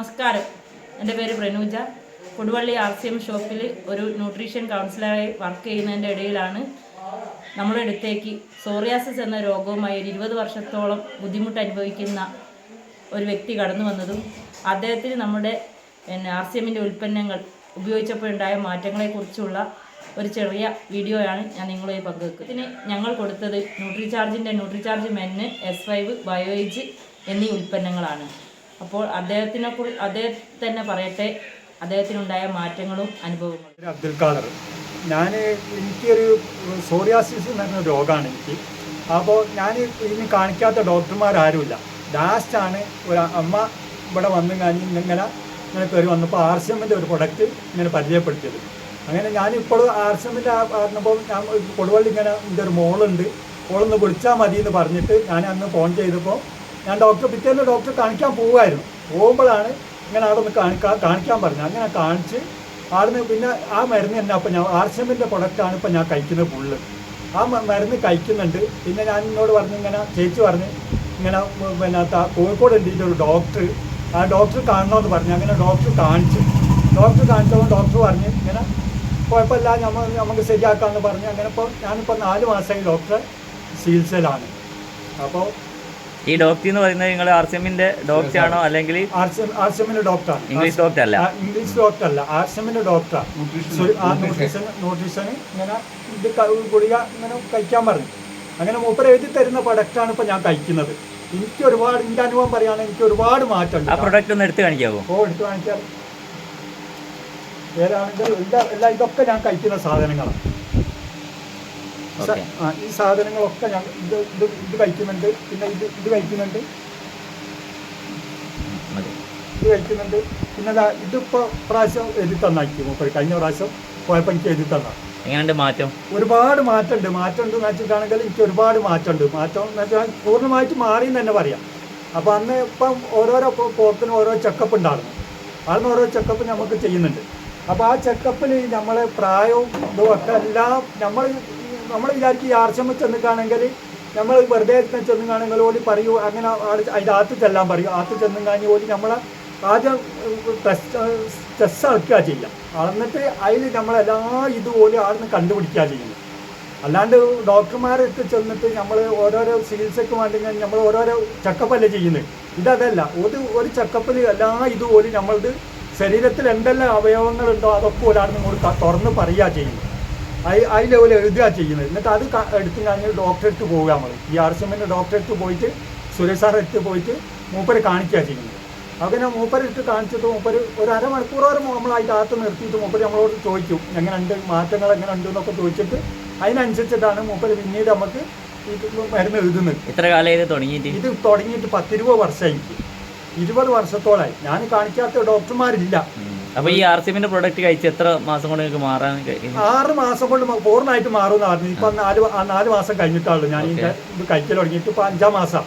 നമസ്കാരം. എന്റെ പേര് Pranuja. Koduvally R C M ഷോപ്പിൽ ഒരു ന്യൂട്രീഷൻ കൗൺസിലറായി വർക്ക് ചെയ്യുന്നതിന്റെ ഇടയിലാണ് നമ്മുടെ അടുത്തേക്ക് സോറിയാസിസ് എന്ന രോഗവുമായി ഒരു ഇരുപത് വർഷത്തോളം ബുദ്ധിമുട്ട് അനുഭവിക്കുന്ന ഒരു വ്യക്തി കടന്നു വന്നതും അദ്ദേഹത്തിന് നമ്മുടെ പിന്നെ ആർ സി എമ്മിന്റെ ഉൽപ്പന്നങ്ങൾ ഉപയോഗിച്ചപ്പോഴുണ്ടായ മാറ്റങ്ങളെക്കുറിച്ചുള്ള ഒരു ചെറിയ വീഡിയോയാണ് ഞാൻ നിങ്ങളുമായി പങ്കുവെക്കുന്നത്. ഇതിന് ഞങ്ങൾ കൊടുത്തത് ന്യൂട്രിചാർജിന്റെ ന്യൂട്രിചാർജ് മെന്ന് എസ് ഫൈവ് ബയോയിജ് എന്നീ ഉൽപ്പന്നങ്ങളാണ്. അപ്പോൾ അദ്ദേഹത്തിനെ കുറി അദ്ദേഹത്തെ തന്നെ പറയട്ടെ. അദ്ദേഹത്തിനുണ്ടായ മാറ്റങ്ങളും അനുഭവങ്ങളും. അബ്ദുൽ ഖാദർ. ഞാൻ എനിക്കൊരു സോറിയാസിസ് എന്ന് പറഞ്ഞ രോഗമാണ് എനിക്ക്. അപ്പോൾ ഞാൻ ഇനി കാണിക്കാത്ത ഡോക്ടർമാരാരുമില്ല. ലാസ്റ്റാണ് ഒരു അമ്മ ഇവിടെ വന്നു കഴിഞ്ഞ് ഇങ്ങനെ ഇങ്ങനെ കയറി വന്നപ്പോൾ ആർ സി എമ്മിന്റെ ഒരു പ്രൊഡക്റ്റ് ഇങ്ങനെ പരിചയപ്പെടുത്തിയത്. അങ്ങനെ ഞാനിപ്പോൾ ആർ സി എമ്മിന്റെ പറഞ്ഞപ്പോൾ ഞാൻ കൊടുവള്ളി ഇങ്ങനെ എന്റെ ഒരു മോളുണ്ട്. മോളൊന്ന് വിളിച്ചാൽ മതി എന്ന് പറഞ്ഞിട്ട് ഞാൻ അന്ന് ഫോൺ ചെയ്തപ്പോൾ ഞാൻ ഡോക്ടർ പിറ്റേന്ന് ഡോക്ടർ കാണിക്കാൻ പോവുമായിരുന്നു പോകുമ്പോഴാണ് ഇങ്ങനെ അവിടെ ഒന്ന് കാണിക്കാൻ കാണിക്കാൻ പറഞ്ഞു അങ്ങനെ കാണിച്ച് ആടുന്ന് പിന്നെ ആ മരുന്ന് തന്നെ അപ്പം ഞാൻ ആർ സി എമ്മിന്റെ പ്രൊഡക്റ്റാണ് ഇപ്പം ഞാൻ കഴിക്കുന്നത് ഫുള്ള് ആ മരുന്ന് കഴിക്കുന്നുണ്ട്. പിന്നെ ഞാൻ എന്നോട് പറഞ്ഞു ഇങ്ങനെ ചേച്ചി പറഞ്ഞ് ഇങ്ങനെ പിന്നെ കോഴിക്കോട് എന്റെ ഒരു ഡോക്ടർ ആ ഡോക്ടർ കാണണമെന്ന് പറഞ്ഞു. അങ്ങനെ ഡോക്ടർ കാണിച്ചു ഡോക്ടർ കാണിച്ചപ്പോൾ ഡോക്ടർ പറഞ്ഞ് ഇങ്ങനെ കുഴപ്പമില്ല നമ്മൾ നമുക്ക് ശരിയാക്കാമെന്ന് പറഞ്ഞ്. അങ്ങനെ ഇപ്പോൾ ഞാനിപ്പോൾ നാല് മാസമായി ഡോക്ടറെ ചികിത്സയിലാണ്. അപ്പോൾ ഈ ഡോക്ടർ എന്ന് പറയുന്നത് നിങ്ങൾ ആർ സി എമ്മിന്റെ ഡോക്ടർ ആണോ അല്ലെങ്കിൽ ഡോക്ടർ ഇംഗ്ലീഷ് ഡോക്ടർ അല്ല? ഇംഗ്ലീഷ് ഡോക്ടർ അല്ല. ആർ സി എമ്മിന്റെ ആ ന്യൂട്രീഷൻ ഇങ്ങനെ ഇത് ഗുളിക ഇങ്ങനെ കഴിക്കാൻ പറഞ്ഞു. അങ്ങനെ മൂപ്പർ എഴുതി തരുന്ന പ്രൊഡക്റ്റാണ് ഇപ്പൊ ഞാൻ കഴിക്കുന്നത്. എനിക്ക് ഒരുപാട് എന്റെ അനുഭവം പറയുകയാണെങ്കിൽ എനിക്ക് ഒരുപാട് മാറ്റം ആ പ്രൊഡക്റ്റ് ഒന്ന് എടുത്ത് കാണിക്കാമോ ഓ എടുത്ത് എല്ലാ ഇതൊക്കെ ഞാൻ കഴിക്കുന്ന സാധനങ്ങളാണ്. ഈ സാധനങ്ങളൊക്കെ ഞങ്ങൾ ഇത് ഇത് ഇത് കഴിക്കുന്നുണ്ട്. പിന്നെ ഇത് ഇത് കഴിക്കുന്നുണ്ട്. ഇത് കഴിക്കുന്നുണ്ട്. പിന്നെ ഇതിപ്പോ പ്രാവശ്യം എഴുതി തന്നാക്കി മൂപ്പര് കഴിഞ്ഞ പ്രാവശ്യം പോയപ്പോൾ എനിക്ക് എഴുതി തന്ന. എങ്ങനെയുണ്ട് മാറ്റം? ഒരുപാട് മാറ്റമുണ്ട്. മാറ്റമുണ്ട് എന്ന് വെച്ചിട്ടാണെങ്കിൽ എനിക്ക് ഒരുപാട് മാറ്റമുണ്ട്. മാറ്റം എന്ന് വെച്ചാൽ പൂർണമായിട്ട് മാറി എന്ന് തന്നെ പറയാം. അപ്പോൾ അന്ന് ഇപ്പം ഓരോരോ പോക്കിനും ഓരോ ചെക്കപ്പ് ഉണ്ടായിരുന്നു. അന്ന് ഓരോ ചെക്കപ്പ് നമുക്ക് ചെയ്യുന്നുണ്ട്. അപ്പോൾ ആ ചെക്കപ്പിൽ നമ്മളെ പ്രായവും ഇതും ഒക്കെ എല്ലാം നമ്മൾ നമ്മൾ വിചാരിക്കും ഈ ആർച്ചമ്മ ചെന്നിക്കാണെങ്കിൽ നമ്മൾ വെറുതെ ചെന്നുകാണെങ്കിൽ ഓടി പറയൂ അങ്ങനെ അതിന്റെ ആത്ത് ചെല്ലാൻ പറയും. ആത്ത് ചെന്നും കാണി ഓടി നമ്മളെ ആദ്യം സ്ട്രെസ് അളക്കുക ചെയ്യാം അളന്നിട്ട് അതിൽ നമ്മളെല്ലാ ഇതുപോലെ ആടുന്ന് കണ്ടുപിടിക്കുക ചെയ്യുന്നത് അല്ലാണ്ട് ഡോക്ടർമാരൊക്കെ ചെന്നിട്ട് നമ്മൾ ഓരോരോ ചികിത്സയ്ക്ക് വേണ്ടി നമ്മൾ ഓരോരോ ചെക്കപ്പല്ലേ ചെയ്യുന്നത്. ഇതതല്ല. ഒരു ഒരു ചെക്കപ്പിൽ എല്ലാ ഇതുപോലെ നമ്മളത് ശരീരത്തിൽ എന്തെല്ലാം അവയവങ്ങളുണ്ടോ അതൊക്കെ ഒരാൾ നിങ്ങൾ തുറന്ന് പറയുക ചെയ്യുന്നത് ഐ ലെവൽ എഴുതുക ചെയ്യുന്നത്. എന്നിട്ട് അത് എടുത്ത് കഴിഞ്ഞ് ഡോക്ടറെ അടുത്ത് പോവുക നമ്മൾ ഈ ആർ സി എമ്മിന്റെ ഡോക്ടറെ അടുത്ത് പോയിട്ട് സുരേഷ് സാറെ അടുത്ത് പോയിട്ട് മൂപ്പര് കാണിക്കുക ചെയ്യുന്നത്. അങ്ങനെ മൂപ്പര് അടുത്ത് കാണിച്ചിട്ട് മൂപ്പര് ഒരു അരമണിക്കൂറോളം നമ്മൾ അതിന്റെ അകത്ത് നിർത്തിയിട്ട് മൂപ്പര് നമ്മളോട് ചോദിക്കും എങ്ങനെയുണ്ട്? മാറ്റങ്ങൾ എങ്ങനെ ഉണ്ട് എന്നൊക്കെ ചോദിച്ചിട്ട് അതിനനുസരിച്ചിട്ടാണ് മൂപ്പര് പിന്നീട് നമുക്ക് മരുന്ന് എഴുതുന്നത്. ഇത്ര കാലം ഇത് തുടങ്ങിയിട്ട്? ഇത് തുടങ്ങിയിട്ട് പത്തിരുപത് വർഷമായി. ഇരുപത് വർഷത്തോളായി. ഞാൻ കാണിക്കാത്ത ഡോക്ടർമാരില്ല. അപ്പൊ ഈ ആർ സി എമ്മിന്റെ പ്രൊഡക്റ്റ് കഴിച്ച് എത്ര മാസം കൊണ്ട് നിങ്ങൾക്ക് മാറാൻ ആറ് മാസം കൊണ്ട് പൂർണമായിട്ട് മാറുമെന്ന് പറഞ്ഞു ഇപ്പൊ നാല് നാല് മാസം കഴിഞ്ഞിട്ടാണ് ഞാൻ ഇത് കഴിക്കൽ തുടങ്ങിയിട്ട് ഇപ്പൊ അഞ്ചാം മാസം.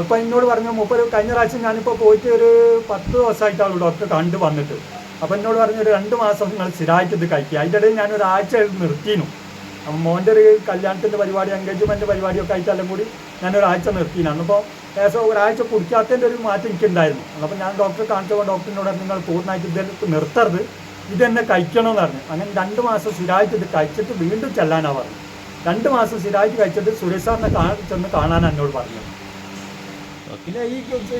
അപ്പൊ എന്നോട് പറഞ്ഞു മുപ്പത് കഴിഞ്ഞ പ്രാവശ്യം ഞാനിപ്പോ പോയിട്ട് ഒരു പത്ത് ദിവസമായിട്ടാണ് ഡോക്ടർ കണ്ടു വന്നിട്ട്. അപ്പൊ എന്നോട് പറഞ്ഞു ഒരു രണ്ട് മാസം നിങ്ങൾ സ്ഥിരമായിട്ട് ഇത് കഴിക്കുക അതിന്റെ ഇടയിൽ ഞാൻ ഒരാഴ്ച നിർത്തിയിരുന്നു മോന്റെ ഒരു കല്യാണത്തിന്റെ പരിപാടി എൻഗേജ്മെന്റ് പരിപാടിയൊക്കെ ആയിട്ടെല്ലാം കൂടി ഞാൻ ഒരാഴ്ച നിർത്തിയിരുന്നു അന്നിപ്പോൾ ഏകദേശം ഒരാഴ്ച കുടിക്കാത്തതിന്റെ ഒരു മാറ്റം എനിക്കുണ്ടായിരുന്നു. അപ്പോൾ ഞാൻ ഡോക്ടറെ കാണിച്ചപ്പോൾ ഡോക്ടറിനോട് നിങ്ങൾ പൂർണമായിട്ട് ഇത് നിർത്തരുത്. ഇത് തന്നെ കഴിക്കണമെന്ന് പറഞ്ഞു. അങ്ങനെ രണ്ട് മാസം സ്ഥിരമായിട്ട് ഇത് കഴിച്ചിട്ട് വീണ്ടും ചെല്ലാനാണ് പറഞ്ഞു. രണ്ട് മാസം സ്ഥിരമായിട്ട് കഴിച്ചിട്ട് സുരേഷ് സാറിനെ കാ ചെന്ന് കാണാൻ എന്നോട് പറഞ്ഞു പിന്നെ ഈ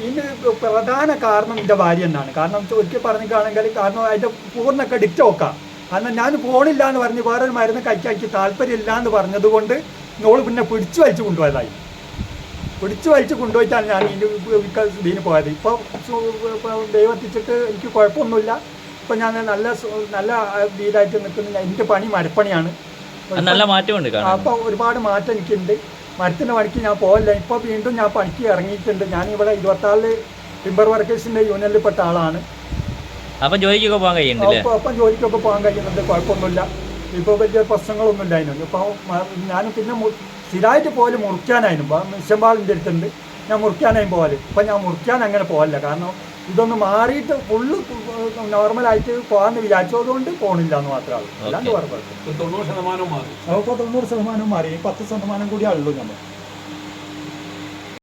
ഇതിന് പ്രധാന കാരണം എന്റെ ഭാര്യ എന്നാണ് കാരണം ഒരിക്കൽ പറഞ്ഞിട്ടാണെങ്കിൽ കാരണം അതിന്റെ പൂർണ ഡിക്റ്റ് നോക്കാം കാരണം ഞാൻ പോണില്ല എന്ന് പറഞ്ഞ് വേറൊരു മരുന്ന് കഴിക്കാൻ എനിക്ക് താല്പര്യമില്ല എന്ന് പറഞ്ഞത് കൊണ്ട് നോൾ പിന്നെ പിടിച്ചു വലിച്ചു കൊണ്ടുപോയതായി. പിടിച്ചു വലിച്ചു കൊണ്ടുപോയിട്ടാണ് ഞാൻ ഇതിന് ഇതിന് പോയത്. ഇപ്പോൾ ദൈവത്തിച്ചിട്ട് എനിക്ക് കുഴപ്പമൊന്നുമില്ല. ഇപ്പം ഞാൻ നല്ല നല്ല വീടായിട്ട് നിൽക്കുന്നു. എന്റെ പണി മരപ്പണിയാണ്. നല്ല മാറ്റമുണ്ട് അപ്പോൾ ഒരുപാട് മാറ്റം എനിക്കുണ്ട്. മരത്തിന്റെ പണിക്ക് ഞാൻ പോകില്ല. ഇപ്പോൾ വീണ്ടും ഞാൻ പണിക്ക് ഇറങ്ങിയിട്ടുണ്ട്. ഞാൻ ഇവിടെ ഇരുപത്താറിൽ ടിമ്പർ വർക്കേഴ്സിന്റെ യൂണിയനിൽ പെട്ട ആളാണ്. അപ്പൊ ജോലിക്കൊക്കെ പോകാൻ കഴിയുന്നുണ്ടല്ലേ? അപ്പോൾ അപ്പം ജോലിക്കൊക്കെ പോകാൻ കഴിയുന്നുണ്ട്. കുഴപ്പമൊന്നുമില്ല. ഇപ്പോൾ വലിയ പ്രശ്നങ്ങളൊന്നും അതിനൊന്നും ഇപ്പോൾ ഞാൻ പിന്നെ സ്ഥിരമായിട്ട് പോലും മുറിക്കാനായിരുന്നു. മിഷ്യമ്പാളിന്റെ അടുത്തുണ്ട്. ഞാൻ മുറിക്കാനായി പോകൽ ഇപ്പം ഞാൻ മുറിക്കാൻ അങ്ങനെ പോകല്ല കാരണം ഇതൊന്ന് മാറിയിട്ട് ഫുള്ള് നോർമലായിട്ട് പോകാമെന്ന് വിചാരിച്ചതുകൊണ്ട് പോണില്ല എന്ന് മാത്രമേ ഉള്ളൂ. അല്ലാണ്ട് കുഴപ്പമില്ല. തൊണ്ണൂറ് ശതമാനം മാറി. അപ്പോൾ തൊണ്ണൂറ് ശതമാനം മാറി. പത്ത് ശതമാനം കൂടിയേ ഉള്ളൂ നമ്മൾ